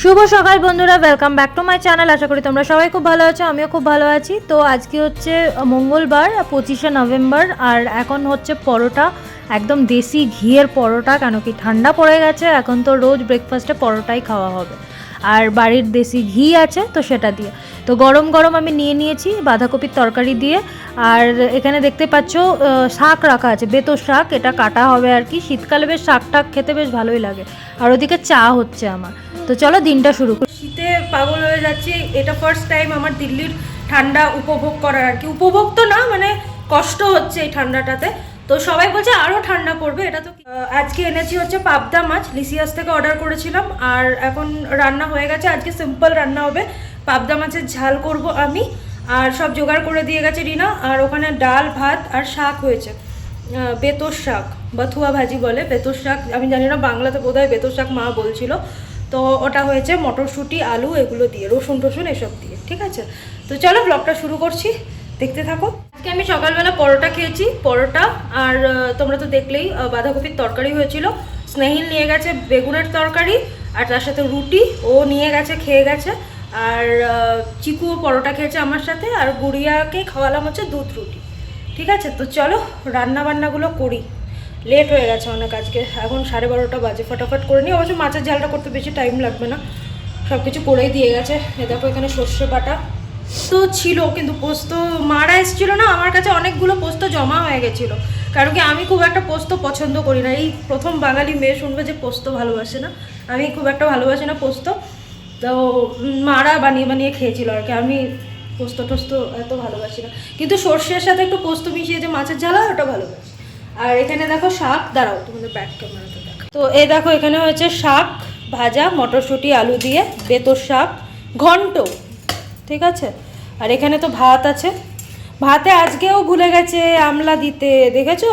শুভ সকাল বন্ধুরা welcome back to my channel আশা করি তোমরা সবাই খুব ভালো আছো, আমিও খুব ভালো আছি। তো আজকে হচ্ছে মঙ্গলবার, পঁচিশে নভেম্বর, আর এখন হচ্ছে পরোটা, একদম দেশি ঘিয়ের পরোটা, কেন কি ঠান্ডা পড়ে গেছে, এখন তো রোজ ব্রেকফাস্টে পরোটাই খাওয়া হবে। আর বাড়ির দেশি ঘি আছে, তো সেটা দিয়ে। তো গরম গরম আমি নিয়ে নিয়েছি বাঁধাকপির তরকারি দিয়ে, আর এখানে দেখতে পাচ্ছ শাক রাখা আছে বেতর শাক, এটা কাটা হবে আর কি। শীতকালে বেশ শাক টাক খেতে বেশ ভালোই লাগে। আর ওদিকে চা হচ্ছে আমার। তো চলো দিনটা শুরু শীতে পাগল হয়ে যাচ্ছি। এটা ফার্স্ট টাইম আমার দিল্লির ঠান্ডা উপভোগ করার আর কি। উপভোগ তো না মানে কষ্ট হচ্ছে এই ঠান্ডাটাতে। তো সবাই বলছে আরও ঠান্ডা পড়বে, এটা তো আজকে এনেছি হচ্ছে পাবদা মাছ, লিসিয়াস থেকে অর্ডার করেছিলাম। আর এখন রান্না হয়ে গেছে, আজকে সিম্পল রান্না হবে। পাবদা মাছের ঝাল করব আমি। আর সব জোগাড় করে দিয়ে গেছে রিনা। আর ওখানে ডাল, ভাত আর শাক হয়েছে। বেতর শাক বা থুয়া ভাজি বলে। বেতর শাক, আমি জানি না, বাংলাতে বোধহয় বেতর শাক মা বলছিল। তো ওটা হয়েছে মটরশুঁটি, আলু, এগুলো দিয়ে, রসুন টসুন এসব দিয়ে, ঠিক আছে? তো চলো ব্লগটা শুরু করছি, দেখতে থাকো। আজকে আমি সকালবেলা পরোটা খেয়েছি, পরোটা আর তোমরা তো দেখলেই বাঁধাকপির তরকারি হয়েছিল। স্নেহিল নিয়ে গেছে বেগুনের তরকারি আর তার সাথে রুটি, ও নিয়ে গেছে, খেয়ে গেছে। আর চিকুও পরোটা খেয়েছে আমার সাথে আর গুড়িয়াকে খাওয়ালাম হচ্ছে দুধ রুটি, ঠিক আছে? তো চলো রান্না বান্নাগুলো করি। লেট হয়ে গেছে অনেক আজকে। এখন সাড়ে বারোটা বাজে, ফটাফট করে নিই। অবশ্য মাছের ঝালটা করতে বেশি টাইম লাগবে না। সব কিছু করেই দিয়ে গেছে। এ দেখো এখানে সর্ষে বাটা। তো ছিল, কিন্তু পোস্ত মারা এসেছিল না? আমার কাছে অনেকগুলো পোস্ত জমা হয়ে গেছিল। কারণ কি, আমি খুব একটা পোস্ত পছন্দ করি না। এই প্রথম বাঙালি মেয়ে শুনবে যে পোস্ত ভালোবাসে না। আমি খুব একটা ভালোবাসি না পোস্ত। তো মারা বানিয়ে বানিয়ে খেয়েছিল আর কি। আমি পোস্ত টোস্ত এত ভালোবাসি না। কিন্তু সর্ষের সাথে একটু পোস্ত মিশিয়ে যে মাছের ঝালা ওটা ভালোবাসি। আর এখানে দেখো শাক। দাঁড়াও, তোমাদের ব্যাক ক্যামেরাতে দেখো। তো এই দেখো, এখানে হয়েছে শাক ভাজা, মটরশুঁটি, আলু দিয়ে বেতর শাক, ঘন্ট, ঠিক আছে? আর এখানে তো ভাত আছে। ভাতে আজকেও ভুলে গেছে আমলা দিতে, দেখেছ?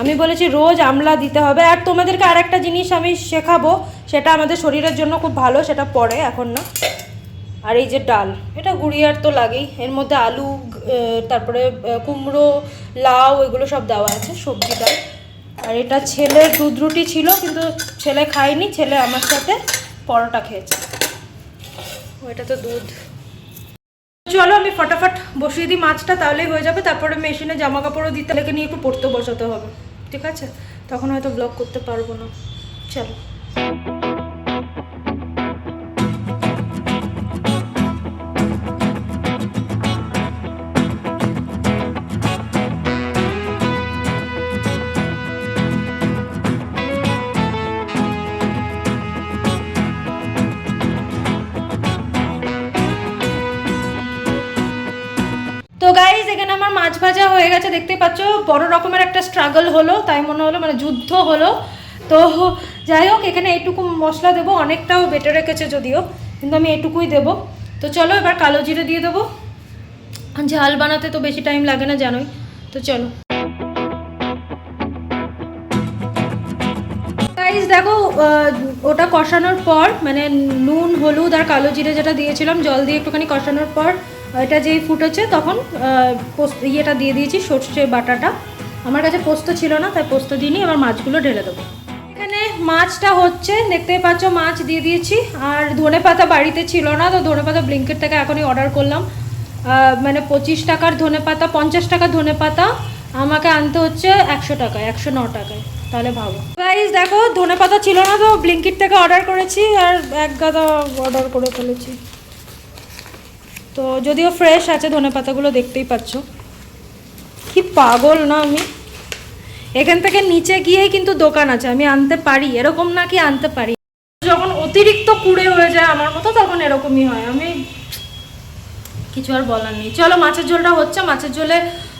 আমি বলেছি রোজ আমলা দিতে হবে। আর তোমাদেরকে আর একটা জিনিস আমি শেখাবো, সেটা আমাদের শরীরের জন্য খুব ভালো, সেটা পরে, এখন না। আর এই যে ডাল, এটা গুড়িয়ার তো লাগেই। এর মধ্যে আলু তারপরে কুমড়ো, লাউ, এগুলো সব দেওয়া আছে, সবজি ডাল। আর এটা ছেলের দুধ রুটি ছিল, কিন্তু ছেলে খায়নি, ছেলে আমার সাথে পরোটা খেয়েছে। ওইটা তো দুধ। চলো, আমি ফটাফট বসিয়ে দিই মাছটা, তাহলেই হয়ে যাবে। তারপরে মেশিনে জামা কাপড়ও দিতে লেগে নিয়ে একটু পড়তে বসাতে হবে। ঠিক আছে? তখন হয়তো ব্লগ করতে পারব না। চলো। এখানে আমার মাছ ভাজা হয়ে গেছে দেখতে পাচ্ছ? বড় রকমের একটা স্ট্রাগল হলো, তাই মনে হলো মানে যুদ্ধ হলো। তো যাই হোক, এখানে এইটুকু মশলা দেবো, অনেকটাও বেটে রেখেছে যদিও, কিন্তু আমি এটুকুই দেবো। তো চলো এবার কালো জিরে দিয়ে দেবো। ঝাল বানাতে তো বেশি টাইম লাগে না, জানোই। তো চলো। গাইজ দেখো ওটা কষানোর পর মানে নুন, হলুদ আর কালো জিরে যেটা দিয়েছিলাম, জল দিয়ে একটুখানি কষানোর পর এটা যেই ফুটেছে তখন পোস্ত ইয়েটা দিয়ে দিয়েছি, সর্ষে বাটাটা। আমার কাছে পোস্ত ছিল না, তাই পোস্ত দিইনি, এবার মাছগুলো ঢেলে দেবো। এখানে মাছটা হচ্ছে, দেখতেই পাচ্ছ, মাছ দিয়ে দিয়েছি। আর ধনে পাতা বাড়িতে ছিল না, তো ধনে পাতা ব্লিঙ্কেট থেকে এখনই অর্ডার করলাম। মানে পঁচিশ টাকার ধনে পাতা পঞ্চাশ টাকার ধনে পাতা আমাকে আনতে হচ্ছে একশো টাকায়, একশো ন টাকায়। তাহলে ভাবো গাইজ দেখো ধনে পাতা ছিল না, তো ব্লিঙ্কিট থেকে অর্ডার করেছি, আর এক গাদা অর্ডার করে ফেলেছি। তো যদিও ফ্রেশ আছে, ধনে পাতাগুলো দেখতেই পাচ্ছ। কি পাগল না আমি? এখান থেকে নিচে গিয়েই কিন্তু দোকান আছে, আমি আনতে পারি। এরকম না কি আনতে পারি? যখন অতিরিক্ত কুড়ে হয়ে যায় আমার মতো, তখন এরকমই হয়। আমি কিছু আর বলার নেই। চলো, মাছের ঝোলটা হচ্ছে, মাছের ঝোলে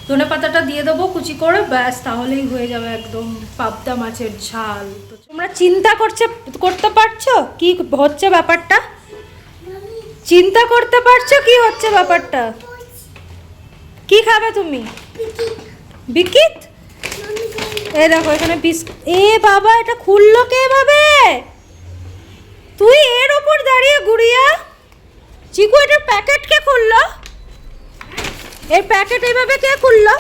ধনে পাতাটা দিয়ে দেবো, কুচি করে, ব্যাস, তাহলেই হয়ে যাবে একদম পাবদা মাছের ঝাল। তোমরা চিন্তা করছে, করতে পারছ? কি হচ্ছে ব্যাপারটা? চিন্তা করতে পারছ? কি হচ্ছে ব্যাপারটা? কি খাবে তুমি? বিকিত? এ দেখো, এখানে এ বাবা, এটা খুললো কে এভাবে তুই এর ওপর দাঁড়িয়ে গুড়িয়া চিকু এটার প্যাকেট কে খুললো? এর প্যাকেট এইভাবে কে খুললো?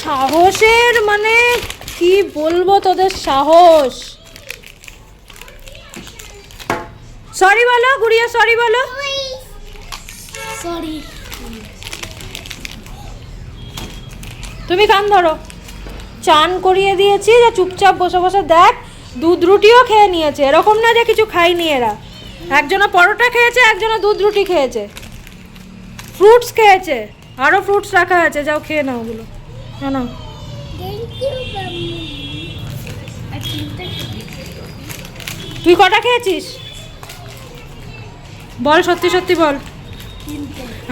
সাহসের মানে কি বলব তোদের সাহস? সরি বলো গুড়িয়া সরি বলো। সরি তুমি কান ধরো। চান করিয়ে দিয়েছি যে চুপচাপ বসে বসে দেখ দুধ রুটিও খেয়ে নিয়েছে। এরকম না যে কিছু খাইনি এরা। একজনা পরোটা খেয়েছে একজনা দুধ রুটি খেয়েছে। ফ্রুটস খেয়েছে। আরও ফ্রুটস রাখা আছে যাও খেয়ে নাও ওগুলো। না নাও তুই কটা খেয়েছিস? বল, সত্যি সত্যি বল।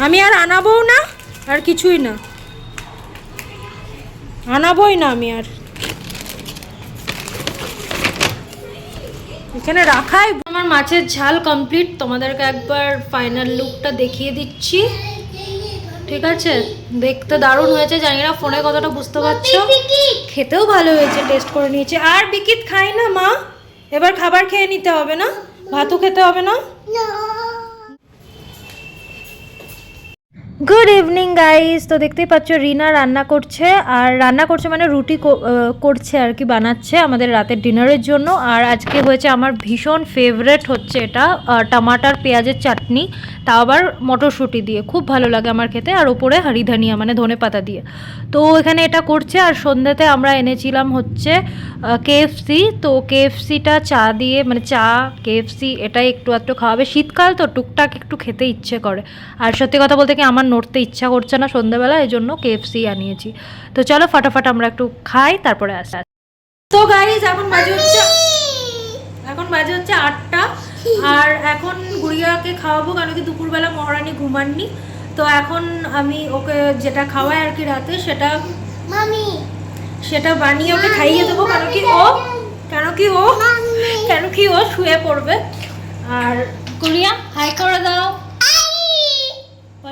আমি আর আনাবও না, আর কিছুই না। আনাবই না আমি আর। এখানে রাখাই আমার মাছের ঝাল কমপ্লিট তোমাদেরকে একবার ফাইনাল লুকটা দেখিয়ে দিচ্ছি। ঠিক আছে? দেখতে দারুণ হয়েছে। জানি না ফোনে কতটা বুঝতে পারছ। খেতেও ভালো হয়েছে টেস্ট করে নিয়েছে। আর বিকিত খাই না মা? এবার খাবার খেয়ে নিতে হবে না? ভাতও খেতে হবে না। গুড ইভিনিং গাইস তো দেখতেই পাচ্ছ, রিনা রান্না করছে, আর রান্না করছে মানে রুটি করছে আর কি, বানাচ্ছে আমাদের রাতের ডিনারের জন্য। আর আজকে হয়েছে আমার ভীষণ ফেভারেট হচ্ছে এটা টমাটার পেঁয়াজের চাটনি, তাও আবার মটরশুঁটি দিয়ে। খুব ভালো লাগে আমার খেতে, আর ওপরে হাঁড়ি ধনিয়া মানে ধনে পাতা দিয়ে। তো এখানে এটা করছে, আর সন্ধ্যাতে আমরা এনেছিলাম হচ্ছে কেএফসি তো কেএফসিটা চা দিয়ে মানে চা কেএফসি এটাই একটু একটু খাওয়াবে। শীতকাল তো টুকটাক একটু খেতে ইচ্ছে করে। আর সত্যি কথা বলতে কি, আমার নড়তে ইচ্ছা করছে না সন্ধ্যাবেলা এই জন্য কেএফসি আনিয়েছি। তো চলো ফাটাফাট আমরা একটু খাই তারপরে আসা। তো গাইজ এখন বাজে হচ্ছে এখন বাজে হচ্ছে আটটা। আর এখন গুড়িয়াকে খাওয়াবো কারণ কি দুপুরবেলা মহারানী ঘুমাননি। তো এখন আমি ওকে যেটা খাওয়াই আর কি রাতে সেটা মামি। সেটা বানিয়ে ওকে খাইয়ে দেবো কেন কি ও কেন কি ও কেন কি ও শুয়ে পড়বে। আর গুড়িয়া হাই করে দাও।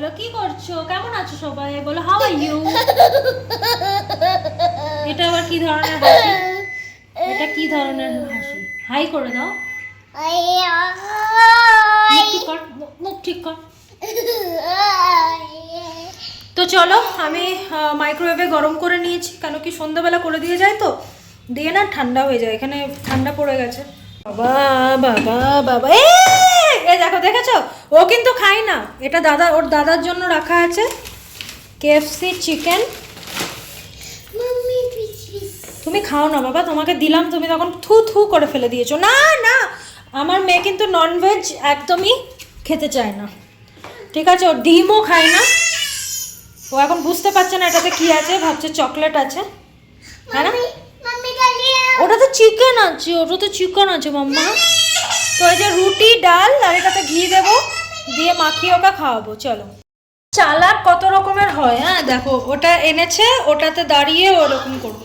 বলো, কি করছ? কেমন আছো সবাই? বলো হাউ আর ইউ এটা আবার কি ধরনের হাসি? এটা কি ধরনের হাসি? হাই করে দাও। মুখ ঠিক কর মুখ- ঠিক কর। তো চলো, আমি মাইক্রোওয়েভে গরম করে নিয়েছি, কেন কি সন্ধ্যাবেলা করে দিয়ে যায় তো? দিয়ে না ঠান্ডা হয়ে যায়, এখানে ঠান্ডা পড়ে গেছে। বাবা বাবা বাবা, এ! এ দেখো দেখেছ? ও কিন্তু খায় না। এটা দাদা ওর দাদার জন্য রাখা আছে। কেএফসি চিকেন তুমি খাও না বাবা তোমাকে দিলাম তুমি তখন থু থু করে ফেলে দিয়েছ। না না আমার মেয়ে কিন্তু ননভেজ একদমই খেতে চায় না। ঠিক আছে ও ডিমও খায় না। ও এখন বুঝতে পারছে না এটাতে কি আছে ভাবছে চকলেট আছে। হ্যাঁ না? মাম্মি ওটা তো চিকেন আছে ওটা তো চিকেন আছে মাম্মা। তো এই যে রুটি, ডাল আর এটাতে ঘি দেবো, দিয়ে মাখিয়ে ওকে খাওয়াবো, চলো। চালাক কত রকমের হয় হ্যাঁ? দেখো, ওটা এনেছে, ওটাতে দাঁড়িয়ে ওরকম করব।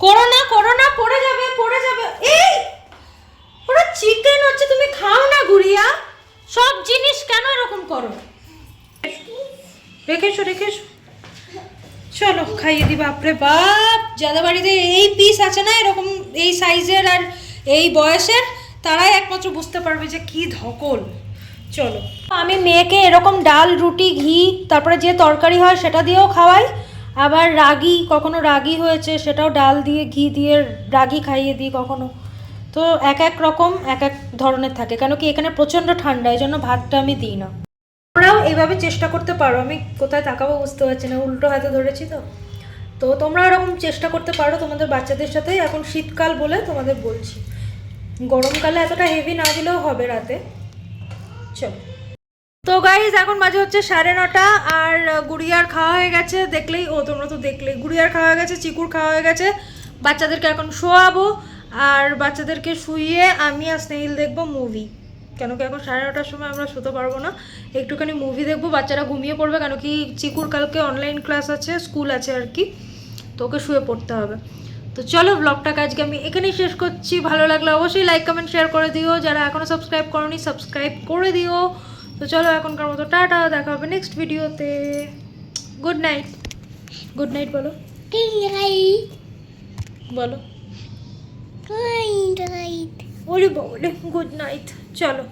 করো না করো না, পড়ে যাবে পড়ে যাবে। এই! ওরা চিকেন হচ্ছে, তুমি খাও না, গুড়িয়া। সব জিনিস কেন এরকম করো? রেখেছো রেখেছো। চলো, খাইয়ে দি, বাপরে বাপ! যাদের বাড়িতে এই পিস আছে না, এরকম এই সাইজের আর এই বয়সের তারাই একমাত্র বুঝতে পারবে যে কি ধকল। চলো। আমি মেয়েকে এরকম ডাল, রুটি, ঘি, তারপরে যে তরকারি হয় সেটা দিয়েও খাওয়াই। আবার রাগি, কখনো রাগি হয়েছে সেটাও ডাল দিয়ে, ঘি দিয়ে রাগি খাইয়ে দিই কখনো। তো এক এক রকম, এক এক ধরনের থাকে। কেন কি এখানে প্রচণ্ড ঠান্ডা এই জন্য ভাতটা আমি দিই না। তোমরাও এইভাবে চেষ্টা করতে পারো। আমি কোথায় তাকাবো বুঝতে পারছি না। উল্টো হাতে ধরেছি তো। তো তোমরা এরকম চেষ্টা করতে পারো তোমাদের বাচ্চাদের সাথে এখন শীতকাল বলে তোমাদের বলছি। গরমকালে এতটা হেভি না দিলেও হবে রাতে। চলো। তো গাইজ এখন মাঝে হচ্ছে সাড়ে নটা, আর গুড়িয়ার খাওয়া হয়ে গেছে, দেখলেই, ও, তোমরা তো দেখলেই, গুড়িয়ার খাওয়া হয়ে গেছে, চিকুর খাওয়া হয়ে গেছে। বাচ্চাদেরকে এখন শোয়াবো, আর বাচ্চাদেরকে শুইয়ে আমি আর স্নেহিল দেখব মুভি কেন কি এখন সাড়ে নটার সময় আমরা শুতে পারব না? একটুখানি মুভি দেখব, বাচ্চারা ঘুমিয়ে পড়বে, কেন কি চিকুর কালকে অনলাইন ক্লাস আছে স্কুল আছে আর কি, তো ওকে শুয়ে পড়তে হবে। তো চলো ব্লগটাকে আজকে আমি এখানেই শেষ করছি। ভালো লাগলে অবশ্যই লাইক কমেন্ট শেয়ার করে দিও। যারা এখনও সাবস্ক্রাইব করনি সাবস্ক্রাইব করে দিও। তো চলো এখনকার মতো টাটা দেখা হবে নেক্সট ভিডিওতে গুড নাইট গুড নাইট বলো। বলো। ওরে বাবলে গুড নাইট চলো।